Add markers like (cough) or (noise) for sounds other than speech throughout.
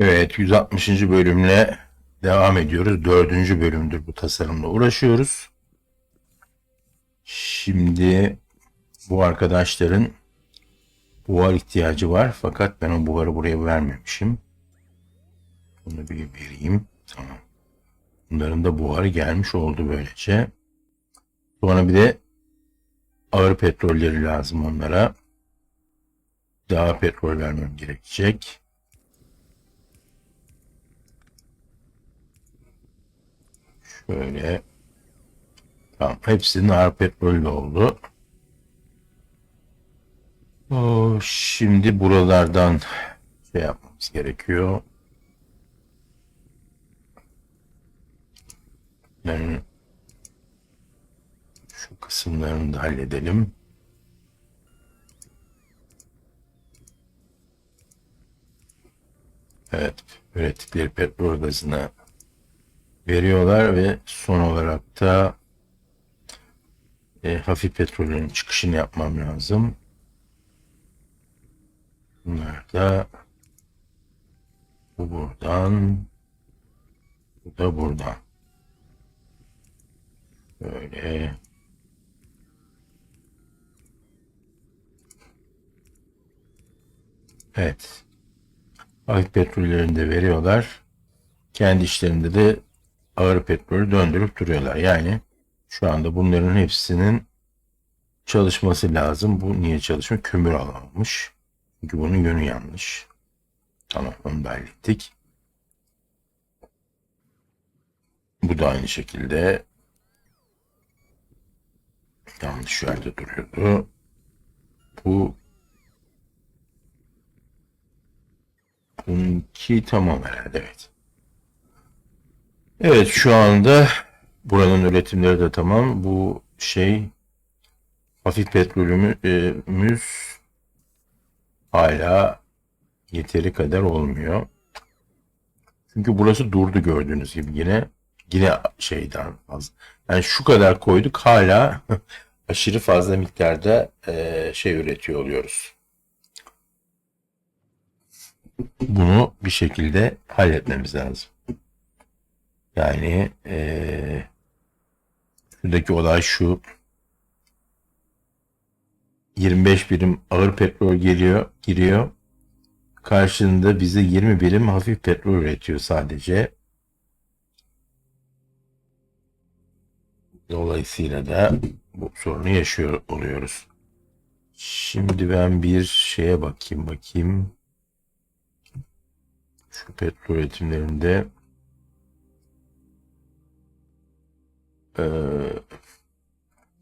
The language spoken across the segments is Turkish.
Evet 160. bölümle devam ediyoruz. Dördüncü bölümdür bu tasarımla uğraşıyoruz. Şimdi bu arkadaşların buhar ihtiyacı var. Fakat ben o buharı buraya vermemişim. Bunu bir vereyim. Tamam. Bunların da buharı gelmiş oldu böylece. Sonra bir de ağır petrolleri lazım onlara. Daha petrol vermem gerekecek. Şöyle. Tamam. Hepsinin ağır petrollü oldu. O, şimdi buralardan şey yapmamız gerekiyor. Ben şu kısımlarını da halledelim. Evet, ürettikleri petrol gazını veriyorlar ve son olarak da e, hafif petrolün çıkışını yapmam lazım. Bunlar da bu buradan bu da buradan. Böyle Evet. Hafif petrollerini de veriyorlar. Kendi işlerinde de ağır petrolü döndürüp duruyorlar. Yani şu anda bunların hepsinin çalışması lazım. Bu niye çalışmıyor? Kömür alamamış. Çünkü bunun yönü yanlış. Tamam onu da hallettik. Bu da aynı şekilde yanlış yerde duruyordu. Bu bununki tamam herhalde evet. Evet şu anda buranın üretimleri de tamam. Bu şey hafif petrolümüz hala yeteri kadar olmuyor. Çünkü burası durdu gördüğünüz gibi yine yine şeyden fazla. Yani şu kadar koyduk hala (laughs) aşırı fazla miktarda eee, şey üretiyor oluyoruz. Bunu bir şekilde halletmemiz lazım. Yani eee şuradaki olay şu. 25 birim ağır petrol geliyor, giriyor. Karşılığında bize 20 birim hafif petrol üretiyor sadece. Dolayısıyla da bu sorunu yaşıyor oluyoruz. Şimdi ben bir şeye bakayım bakayım. Şu petrol üretimlerinde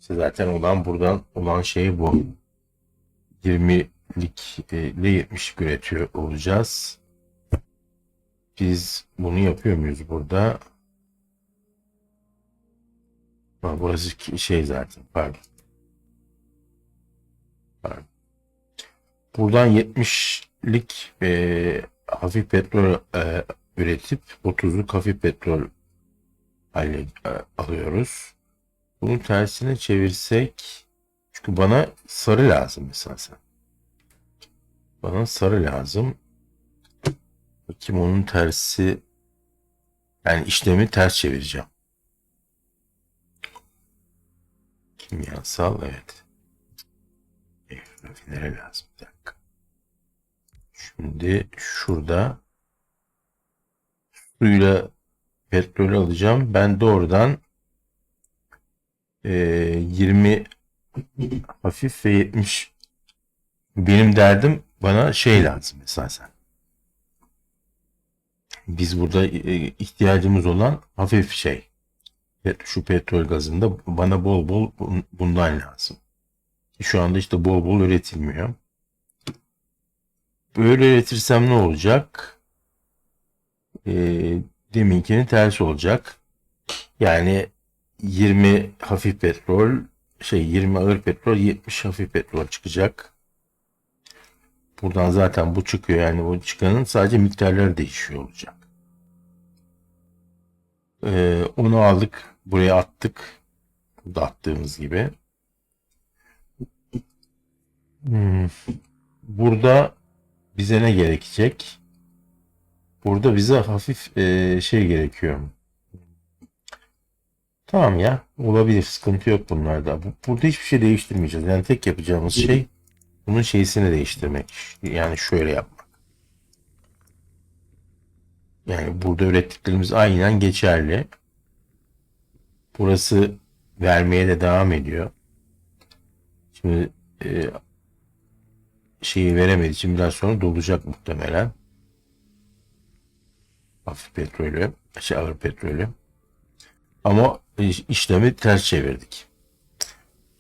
işte zaten olan buradan olan şey bu. 20'lik e, ile 70 üretiyor olacağız. Biz bunu yapıyor muyuz burada? Ha, burası şey zaten pardon. Pardon. Buradan 70'lik e, hafif petrol e, üretip 30'luk hafif petrol alıyoruz. Bunu tersine çevirsek çünkü bana sarı lazım mesela. Bana sarı lazım. Bakayım onun tersi yani işlemi ters çevireceğim. Kimyasal evet. E, rafinere lazım. Bir dakika. Şimdi şurada suyla petrol alacağım. Ben doğrudan e, 20 hafif ve 70 benim derdim bana şey lazım esasen. Biz burada e, ihtiyacımız olan hafif şey. Şu petrol gazında bana bol bol bun- bundan lazım. Şu anda işte bol bol üretilmiyor. Böyle üretirsem ne olacak? E, deminkinin tersi olacak. Yani 20 hafif petrol, şey 20 ağır petrol, 70 hafif petrol çıkacak. Buradan zaten bu çıkıyor yani bu çıkanın sadece miktarları değişiyor olacak. Ee, onu aldık, buraya attık. Burada attığımız gibi. Hmm. Burada bize ne gerekecek? Burada bize hafif e, şey gerekiyor. Tamam ya olabilir sıkıntı yok bunlarda. Bu- Burada hiçbir şey değiştirmeyeceğiz. Yani tek yapacağımız şey bunun şeysini değiştirmek. Yani şöyle yapmak. Yani burada ürettiklerimiz aynen geçerli. Burası vermeye de devam ediyor. Şimdi e, şeyi veremediği için biraz sonra dolacak muhtemelen. Hafif petrolü, şey ağır petrolü. Ama iş- işlemi ters çevirdik.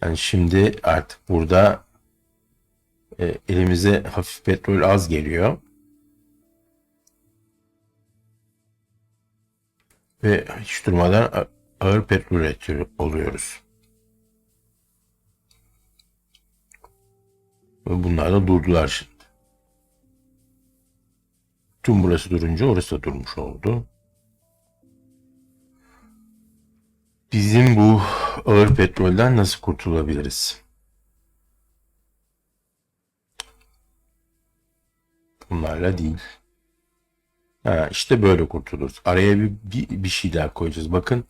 Yani şimdi artık burada e, elimize hafif petrol az geliyor. Ve hiç durmadan ağır petrol üretiyor oluyoruz. Ve bunlar da durdular şimdi. Tüm burası durunca orası da durmuş oldu. Bizim bu ağır petrolden nasıl kurtulabiliriz? Bunlarla değil. Ha, işte böyle kurtuluruz. Araya bir, bir, bir şey daha koyacağız. Bakın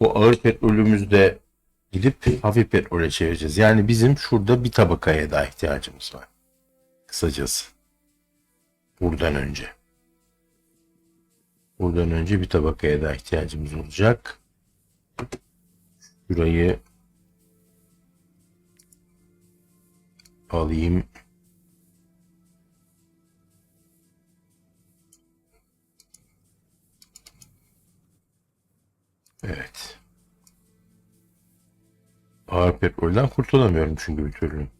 o ağır petrolümüzde gidip hafif petrole çevireceğiz. Yani bizim şurada bir tabakaya daha ihtiyacımız var. Kısacası. Buradan önce. Buradan önce bir tabakaya daha ihtiyacımız olacak. Şurayı alayım. Evet. Ağır petrolden kurtulamıyorum çünkü bir türlü.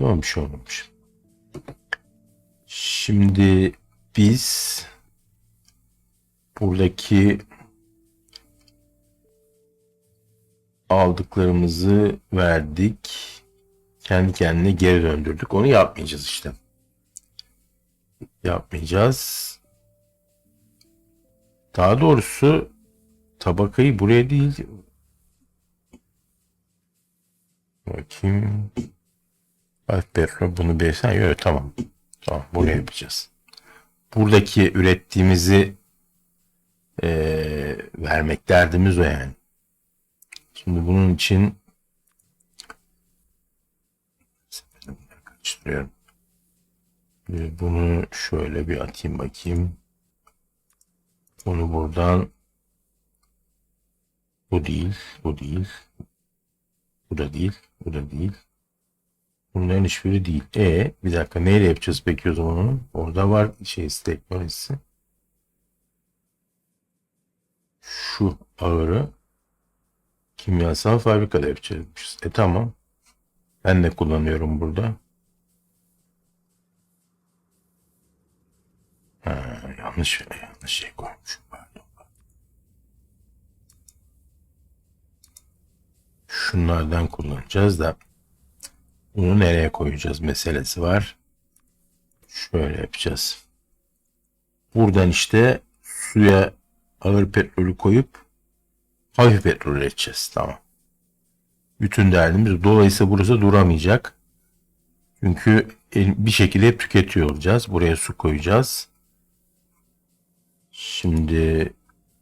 Tamam bir şey olmamış. Şimdi biz buradaki aldıklarımızı verdik. Kendi kendine geri döndürdük. Onu yapmayacağız işte. Yapmayacağız. Daha doğrusu tabakayı buraya değil. Bakayım. Ay petrol bunu beğensen yok tamam. Tamam buraya yapacağız. Buradaki ürettiğimizi eee, vermek derdimiz o yani. Şimdi bunun için karıştırıyorum. Ee, Bunu şöyle bir atayım bakayım. Bunu buradan bu değil, bu değil. Bu da değil, bu da değil. Bunların hiçbiri değil. E bir dakika neyle yapacağız peki o zaman onu? Orada var şey teknolojisi. Şu ağırı kimyasal fabrikada yapacakmışız. E tamam. Ben de kullanıyorum burada. Ha, yanlış yanlış şey koymuşum. Pardon. Şunlardan kullanacağız da bunu nereye koyacağız meselesi var. Şöyle yapacağız. Buradan işte suya ağır petrolü koyup hafif petrol üreteceğiz. Tamam. Bütün derdimiz. Dolayısıyla burası duramayacak. Çünkü bir şekilde hep tüketiyor olacağız. Buraya su koyacağız. Şimdi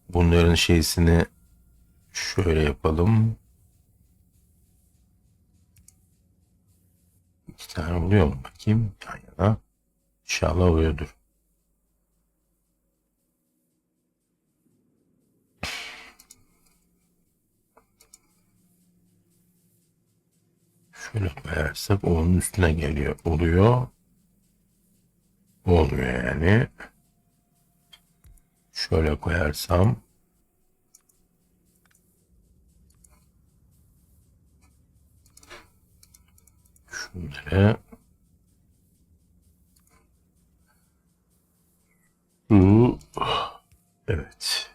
bunların şeysini şöyle yapalım. Tane oluyor mu? Bakayım. Yan yana. İnşallah oluyordur. Şöyle koyarsak onun üstüne geliyor. Oluyor. Olmuyor yani. Şöyle koyarsam şunları bu evet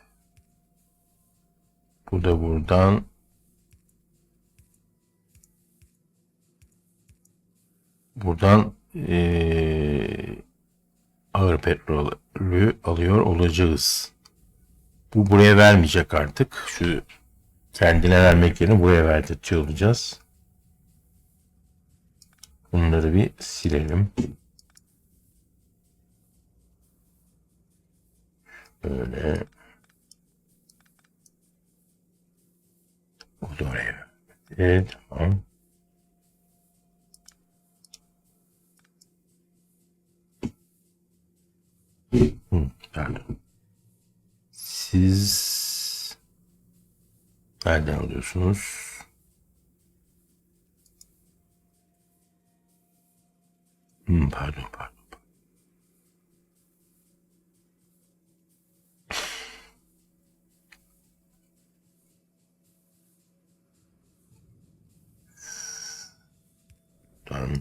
bu da buradan buradan eee ağır petrolü alıyor olacağız. Bu buraya vermeyecek artık. Şu kendine vermek yerine buraya verdirtiyor olacağız. Bunları bir silelim. Böyle. Bu da oraya. Evet, tamam. Hı, pardon. Siz nereden alıyorsunuz? Hmm, pardon, pardon. Tamam.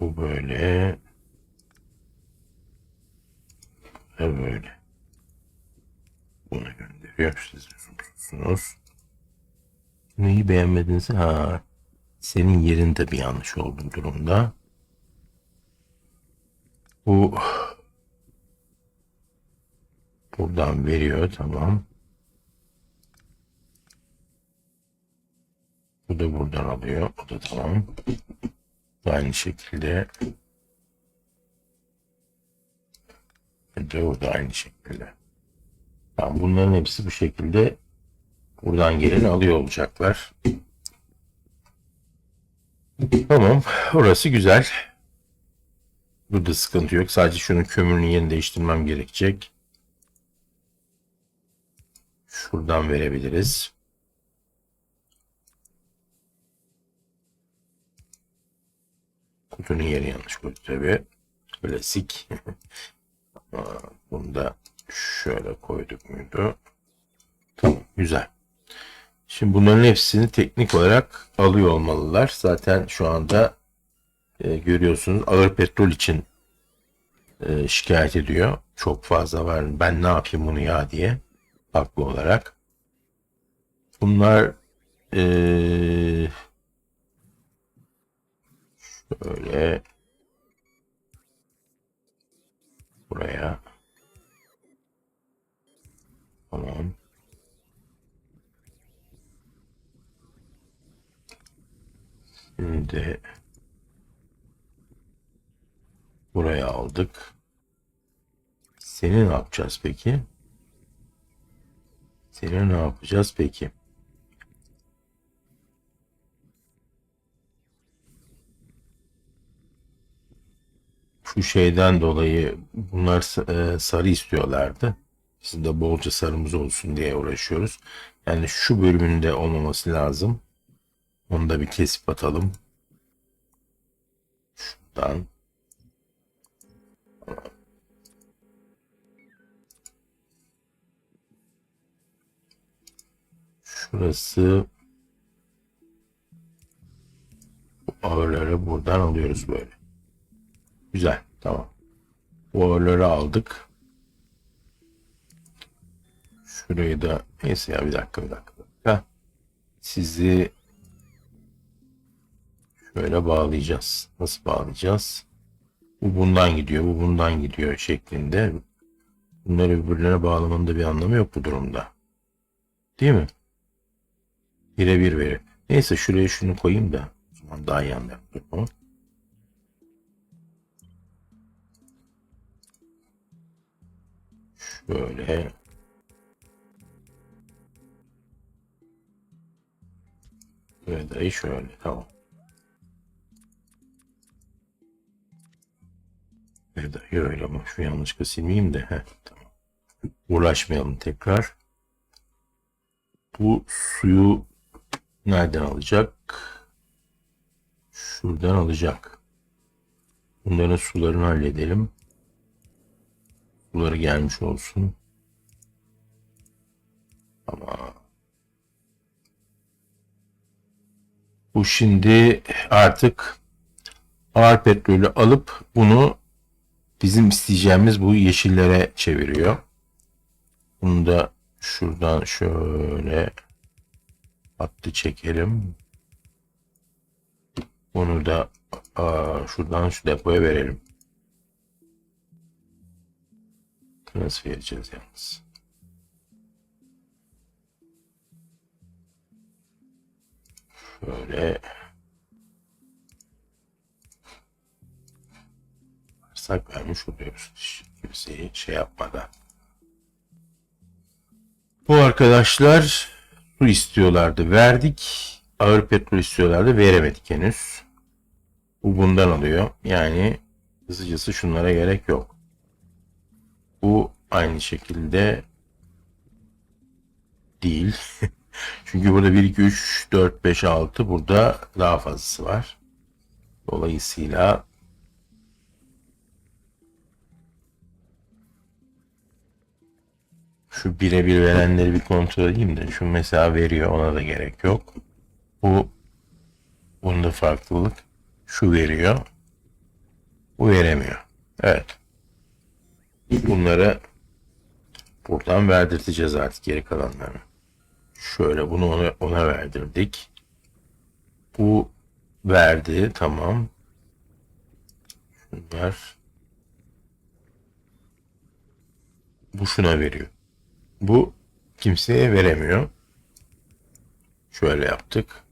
Bu böyle. Ve böyle. Bunu gönderiyor. Siz. Neyi beğenmediniz? Ha, senin yerinde bir yanlış oldu durumda. Bu buradan veriyor tamam. Bu da buradan alıyor. O da tamam. Aynı şekilde o da aynı şekilde. Tamam, bunların hepsi bu şekilde buradan geleni alıyor olacaklar. Tamam. Orası güzel. Burada sıkıntı yok. Sadece şunun kömürünün yerini değiştirmem gerekecek. Şuradan verebiliriz. Kutunun yeri yanlış koyduk tabi. Klasik. (laughs) Bunu da şöyle koyduk muydu? Tamam. Güzel. Şimdi bunların hepsini teknik olarak alıyor olmalılar. Zaten şu anda e, görüyorsunuz ağır petrol için e, şikayet ediyor. Çok fazla var. Ben ne yapayım bunu ya diye. Haklı olarak. Bunlar e, şöyle buraya tamam. Şimdi buraya aldık. Seni ne yapacağız peki? Seni ne yapacağız peki? Şu şeyden dolayı bunlar e, sarı istiyorlardı. Bizim de bolca sarımız olsun diye uğraşıyoruz. Yani şu bölümünde olmaması lazım. Onu da bir kesip atalım. Şuradan. Şurası bu ağırları buradan alıyoruz böyle. Güzel. Tamam. Bu ağırları aldık. Şurayı da neyse ya bir dakika bir dakika. dakika. Sizi şöyle bağlayacağız. Nasıl bağlayacağız? Bu bundan gidiyor, bu bundan gidiyor şeklinde. Bunları birbirlerine bağlamanın da bir anlamı yok bu durumda. Değil mi? Birebir verir. Neyse şuraya şunu koyayım da. O zaman daha iyi anlarım durumu. Şöyle. Ve dayı şöyle. Tamam. Dayı öyle ama şu yanlışlıkla silmeyeyim de. Heh, tamam. Uğraşmayalım tekrar. Bu suyu nereden alacak? Şuradan alacak. Bunların sularını halledelim. Suları gelmiş olsun. Ama bu şimdi artık ağır petrolü alıp bunu bizim isteyeceğimiz bu yeşillere çeviriyor. Bunu da şuradan şöyle hattı çekelim. Bunu da aa, şuradan şu depoya verelim. nasıl vereceğiz yalnız? Şöyle varsak vermiş oluyoruz. Kimseyi şey yapmadan. Bu arkadaşlar su istiyorlardı. Verdik. Ağır petrol istiyorlardı. Veremedik henüz. Bu bundan alıyor. Yani hızlıcası şunlara gerek yok. Bu aynı şekilde değil. (laughs) Çünkü burada 1, 2, 3, 4, 5, 6 burada daha fazlası var. Dolayısıyla şu birebir verenleri bir kontrol edeyim de şu mesela veriyor ona da gerek yok. Bu bunda farklılık şu veriyor. Bu veremiyor. Evet. Bunları buradan verdirteceğiz artık geri kalanlarını. Şöyle bunu ona, ona verdirdik. Bu verdi. Tamam. Şunlar. Bu şuna veriyor. Bu kimseye veremiyor. Şöyle yaptık.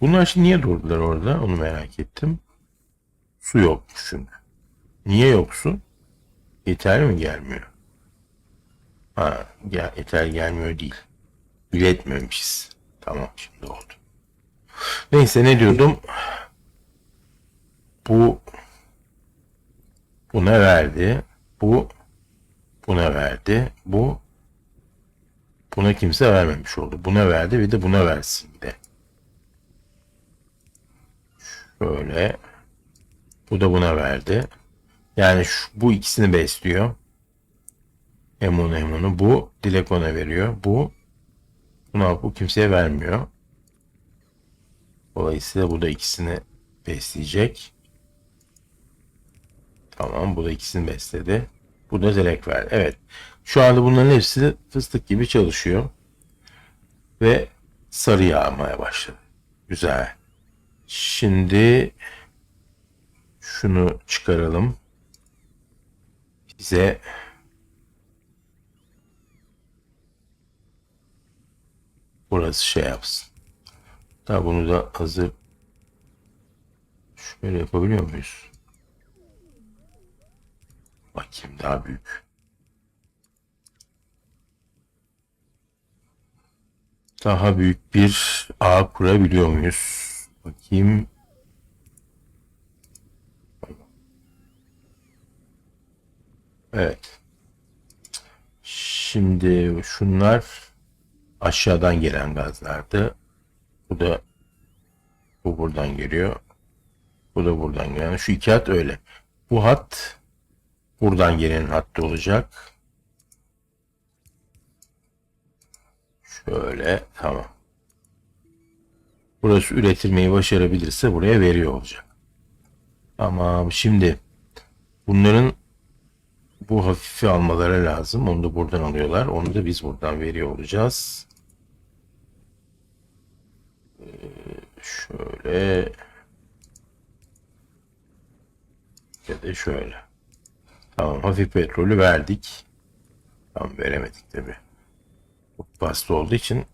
Bunlar şimdi niye durdular orada? Onu merak ettim. Su yokmuş çünkü. Niye yok su? Yeter mi gelmiyor? Ha, gel, yeter gelmiyor değil. Üretmemişiz. Tamam şimdi oldu. Neyse ne diyordum? Bu buna verdi. Bu buna verdi. Bu buna kimse vermemiş oldu. Buna verdi ve de buna versin bir de. Şöyle. Bu da buna verdi. Yani şu, bu ikisini besliyor. Hem onu hem onu. Bu Dilek ona veriyor. Bu buna bu kimseye vermiyor. Dolayısıyla bu da ikisini besleyecek. Tamam bu da ikisini besledi. Bu da Dilek verdi. Evet. Şu anda bunların hepsi fıstık gibi çalışıyor. Ve sarı yağmaya başladı. Güzel. Şimdi şunu çıkaralım. Bize burası şey yapsın. Daha bunu da hazır şöyle yapabiliyor muyuz? Bakayım daha büyük. Daha büyük bir ağ kurabiliyor muyuz? Bakayım. Evet. Şimdi şunlar aşağıdan gelen gazlardı. Bu da bu buradan geliyor. Bu da buradan gelen. Şu iki hat öyle. Bu hat buradan gelen hattı olacak. Şöyle tamam. Burası üretilmeyi başarabilirse buraya veriyor olacak. Tamam şimdi bunların bu hafifi almaları lazım. Onu da buradan alıyorlar. Onu da biz buradan veriyor olacağız. Ee, şöyle ya da şöyle. Tamam hafif petrolü verdik. Tam veremedik tabi. Çok olduğu için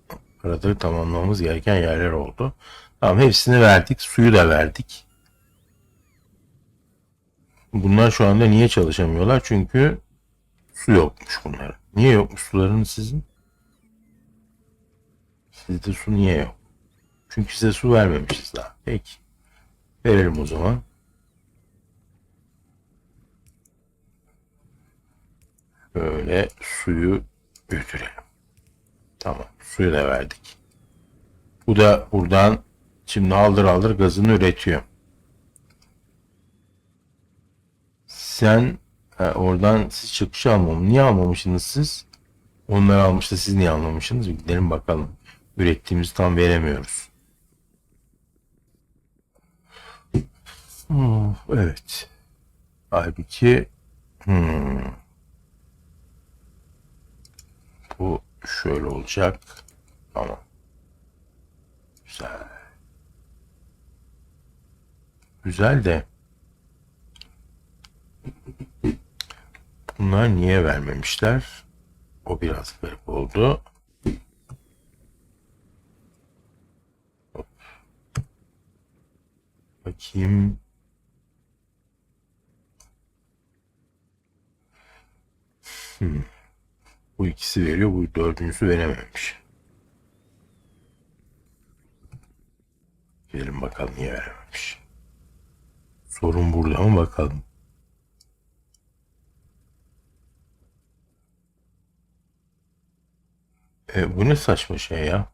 arada tamamlamamız gereken yerler oldu. Tamam hepsini verdik. Suyu da verdik. Bunlar şu anda niye çalışamıyorlar? Çünkü su yokmuş bunların. Niye yokmuş sularınız sizin? Sizde su niye yok? Çünkü size su vermemişiz daha. Peki. Verelim o zaman. Böyle suyu götürelim. Tamam. Suyu da verdik. Bu da buradan şimdi aldır aldır gazını üretiyor. Sen ha, oradan siz çıkış almam. Niye almamışsınız siz? Onlar almış da siz niye almamışsınız? Gidelim bakalım. Ürettiğimizi tam veremiyoruz. Hmm, evet. Halbuki hmm, bu şöyle olacak. Tamam. Güzel. Güzel de bunlar niye vermemişler? O biraz garip oldu. Hop. Bakayım. Hmm. Bu ikisi veriyor, bu dördüncüsü verememiş. Gelin bakalım niye verememiş. Sorun burada mı bakalım. E, bu ne saçma şey ya?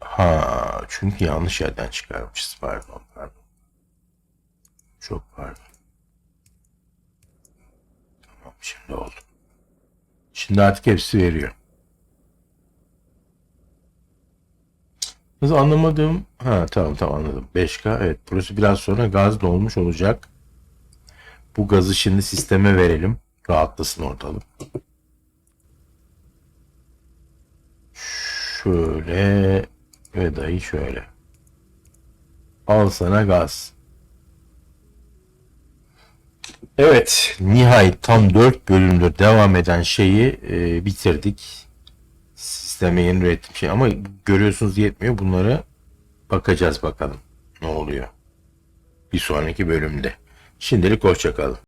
Ha, çünkü yanlış yerden çıkarmışız. Pardon, pardon. Çok pardon. Tamam, şimdi oldu. Şimdi artık hepsi veriyor. Nasıl anlamadığım... Ha tamam tamam anladım. 5K evet burası biraz sonra gaz dolmuş olacak. Bu gazı şimdi sisteme verelim. Rahatlasın ortalık. Şöyle ve dahi şöyle. Al sana gaz. Evet, nihayet tam 4 bölümdür devam eden şeyi e, bitirdik. Sisteme yeni ürettim şey ama görüyorsunuz yetmiyor. Bunları bakacağız bakalım ne oluyor. Bir sonraki bölümde. Şimdilik hoşçakalın.